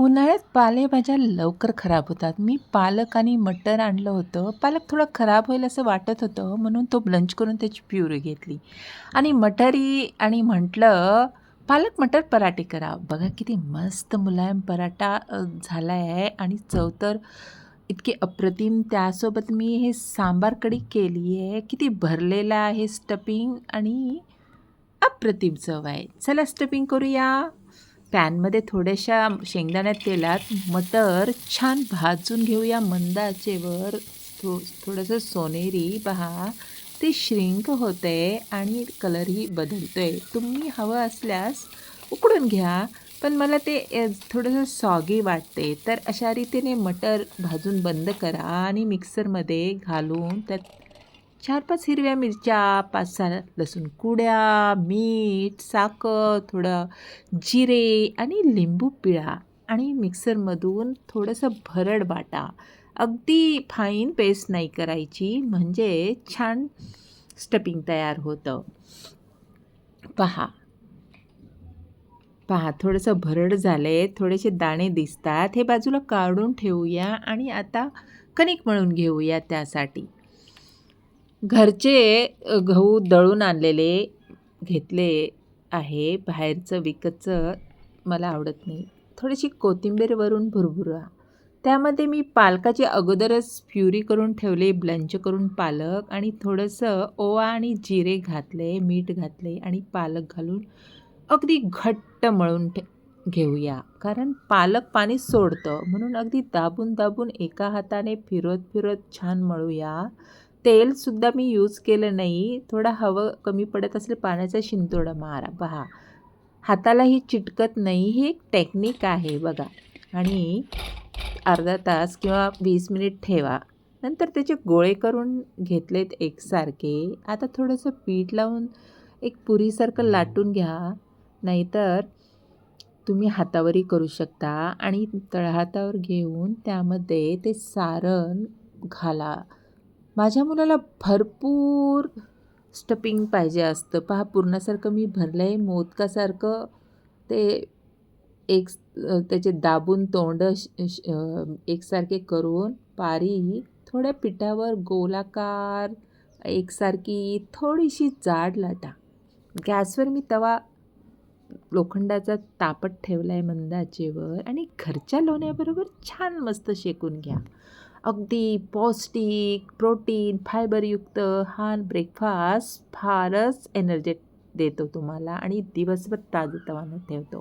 उन्हाळ्यात पालेभाज्या लवकर खराब होतात. मी पालक आणि मटर आणलं होतं. पालक थोडं खराब होईल असं वाटत होतं म्हणून तो ब्लंच करून त्याची प्युरी घेतली. आणि मटरी आणि म्हटलं पालक मटर पराठे करा. बघा किती मस्त मुलायम पराठा झाला आहे आणि चव तर इतके अप्रतिम. त्यासोबत मी हे सांबार कढी केली आहे किती भरलेलं आहे स्टपिंग आणि अप्रतिम चव आहे. चला स्टपिंग करूया. पॅनमध्ये थोड्याशा शेंगदाण्यात तेलात मटर छान भाजून घेऊया. मंद आचेवर थो थोडंसं सोनेरी पहा. ते श्रिंक होते आणि कलरही बदलतो आहे तुम्ही हवं असल्यास उकडून घ्या पण मला ते थोडंसं सॉगी वाटते. तर अशा रीतीने मटर भाजून बंद करा आणि मिक्सरमध्ये घालून त्यात चार पाच हिरव्या मिरच्या पाच सहा लसूण कुड्या मीठ साखर थोडं जिरे आणि लिंबू पिळा आणि मिक्सरमधून थोडंसं भरड बाटा अगदी फाईन पेस्ट नाही करायची म्हणजे छान स्टपिंग तयार होतं. पहा. पहा थोडंसं भरड झालं आहे थोडेसे दाणे दिसतात. हे बाजूला काढून ठेवूया आणि आता कणिक मळून घेऊया त्यासाठी. घरचे गहू दळून आणलेले घेतले आहे. बाहेरचं विकतचं मला आवडत नाही. थोडीशी कोथिंबीर वरून भुरभुरा. त्यामध्ये मी पालकाची अगोदरच प्युरी करून ठेवले ब्लंच करून पालक आणि थोडंसं ओवा आणि जिरे घातले मीठ घातले आणि पालक घालून अगदी घट्ट मळून ठे घेऊया. कारण पालक पाणी सोडतं. म्हणून अगदी दाबून दाबून एका हाताने फिरत फिरत छान मळूया. तेलसुद्धा मी यूज केलं नाही. थोडा हवं कमी पडत असेल पाण्याचा शिंतोडा मारा पहा. हातालाही चिटकत नाही. ही एक टेक्निक आहे बघा. आणि अर्धा तास किंवा वीस मिनिट ठेवा. नंतर त्याचे गोळे करून घेतलेत एकसारखे. आता थोडंसं पीठ लावून एक पुरीसारखं लाटून घ्या. नाहीतर तुम्ही हातावरही करू शकता. आणि तळहातावर घेऊन त्यामध्ये ते सारण घाला. माझ्या मुलाला भरपूर स्टपिंग पाहिजे असतं. पहा पूर्णासारखं मी भरलं आहे मोदकासारखं ते एक त्याचे दाबून तोंड श- एकसारखे करून पारी थोड्या पिठावर गोलाकार एकसारखी थोडीशी जाड लाटा. गॅसवर मी तवा लोखंडाचा तापट ठेवला आहे मंदाचेवर आणि घरच्या लोण्याबरोबर छान मस्त शेकून घ्या. अगदी पौष्टिक प्रोटीन फायबरयुक्त हा ब्रेकफास्ट फारच एनर्जेट देतो तुम्हाला आणि दिवसभर ताजतवानं ठेवतो.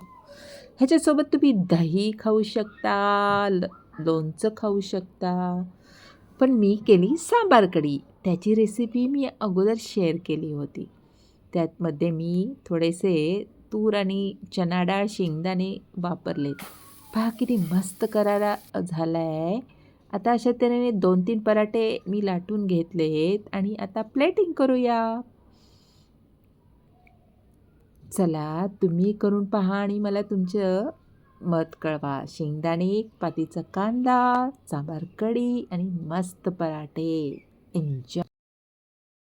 ह्याच्यासोबत तुम्ही दही खाऊ शकता ल लोणचं खाऊ शकता पण मी केली सांबार कढी त्याची रेसिपी मी अगोदर शेअर केली होती. त्यातमध्ये मी थोडेसे तूर आणि चणाडाळ शेंगदाणे वापरले पहा किती मस्त करारा झाला आहे आता अशा तऱ्हेने दोन तीन पराठे मी लाटून घेतले आहेत आणि आता प्लेटिंग करूया. चला तुम्ही करून पहा आणि मला तुमचं मत कळवा. शेंगदाणे पातीचा कांदा सांबार कढी आणि मस्त पराठे. एन्जॉय